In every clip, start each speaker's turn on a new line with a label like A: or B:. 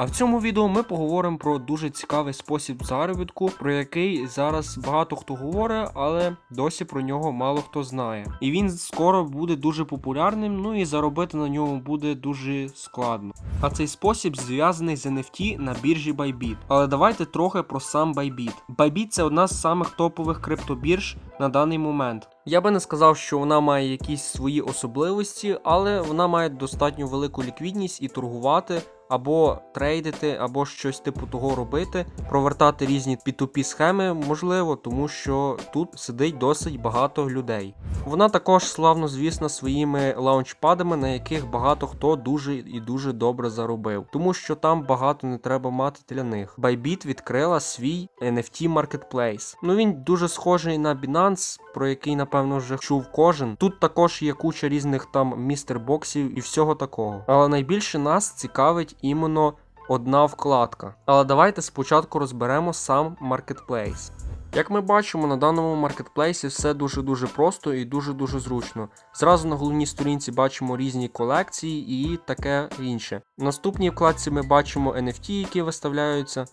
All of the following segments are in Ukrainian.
A: А в цьому відео ми поговоримо про дуже цікавий спосіб заробітку, про який зараз багато хто говорить, але досі про нього мало хто знає. І він скоро буде дуже популярним, ну і заробити на ньому буде дуже складно. А цей спосіб зв'язаний з NFT на біржі Bybit. Але давайте трохи про сам Bybit. Bybit це одна з самих топових криптобірж на даний момент. Я би не сказав, що вона має якісь свої особливості, але вона має достатньо велику ліквідність і торгувати. Або трейдити, або щось типу того робити, провертати різні P2P схеми, можливо, тому що тут сидить досить багато людей. Вона також славно звісна своїми лаунчпадами, на яких багато хто дуже і дуже добре заробив, тому що там багато не треба мати для них. Bybit відкрила свій NFT Marketplace. Ну він дуже схожий на Binance, про який напевно вже чув кожен. Тут також є куча різних там містербоксів і всього такого. Але найбільше нас цікавить іменно одна вкладка. Але давайте спочатку розберемо сам маркетплейс. Як ми бачимо, на даному маркетплейсі все дуже-дуже просто і дуже-дуже зручно. Зразу на головній сторінці бачимо різні колекції і таке інше. В наступній вкладці ми бачимо NFT, які виставляються,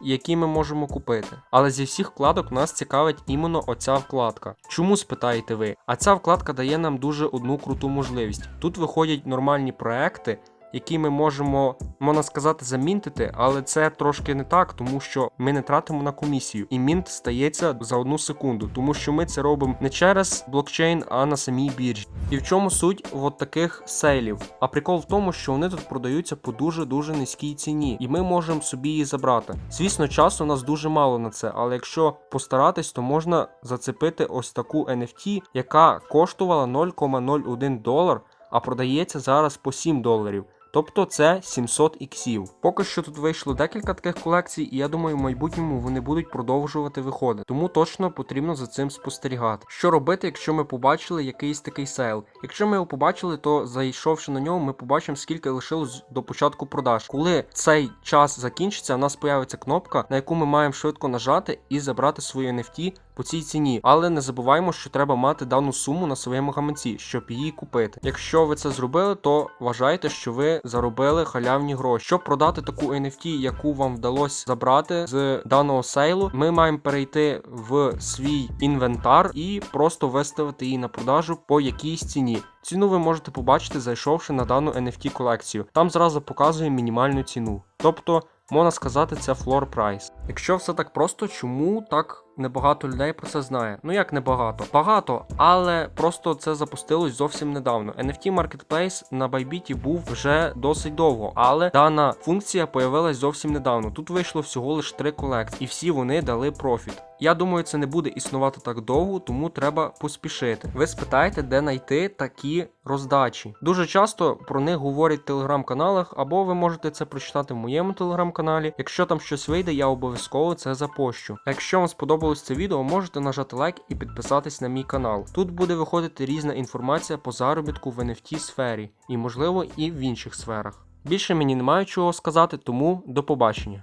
A: які ми можемо купити. Але зі всіх вкладок нас цікавить іменно оця вкладка. Чому спитаєте ви? А ця вкладка дає нам дуже одну круту можливість. Тут виходять нормальні проекти. Які ми можемо, можна сказати, замінтити, але це трошки не так, тому що ми не тратимо на комісію, і мінт стається за одну секунду, тому що ми це робимо не через блокчейн, а на самій біржі. І в чому суть от таких сейлів? А прикол в тому, що вони тут продаються по дуже дуже низькій ціні, і ми можемо собі її забрати. Звісно, часу у нас дуже мало на це, але якщо постаратись, то можна зацепити ось таку NFT, яка коштувала 0,01 долар, а продається зараз по 7 доларів. Тобто це 700 іксів. Поки що тут вийшло декілька таких колекцій, і я думаю, в майбутньому вони будуть продовжувати виходити. Тому точно потрібно за цим спостерігати. Що робити, якщо ми побачили якийсь такий сейл? Якщо ми його побачили, то зайшовши на нього, ми побачимо, скільки лишилось до початку продаж. Коли цей час закінчиться, у нас появиться кнопка, на яку ми маємо швидко нажати і забрати свою NFT по цій ціні. Але не забуваємо, що треба мати дану суму на своєму гаманці, щоб її купити. Якщо ви це зробили, то вважайте, що ви заробили халявні гроші. Щоб продати таку NFT, яку вам вдалося забрати з даного сейлу, ми маємо перейти в свій інвентар і просто виставити її на продажу по якійсь ціні. Ціну ви можете побачити, зайшовши на дану NFT колекцію. Там зразу показує мінімальну ціну. Тобто, можна сказати, це floor price. Якщо все так просто, чому так небагато людей про це знає? Ну як небагато? Багато, але просто це запустилось зовсім недавно. NFT Marketplace на Bybit був вже досить довго, але дана функція появилась зовсім недавно. Тут вийшло всього лише три колекції, і всі вони дали профіт. Я думаю, це не буде існувати так довго, тому треба поспішити. Ви спитаєте, де знайти такі роздачі. Дуже часто про них говорять в телеграм-каналах, або ви можете це прочитати в моєму телеграм-каналі. Якщо там щось вийде, я обов'язково це запощу. Якщо вам сподобалось це відео, можете нажати лайк і підписатись на мій канал. Тут буде виходити різна інформація по заробітку в NFT сфері, і можливо і в інших сферах. Більше мені немає чого сказати, тому до побачення.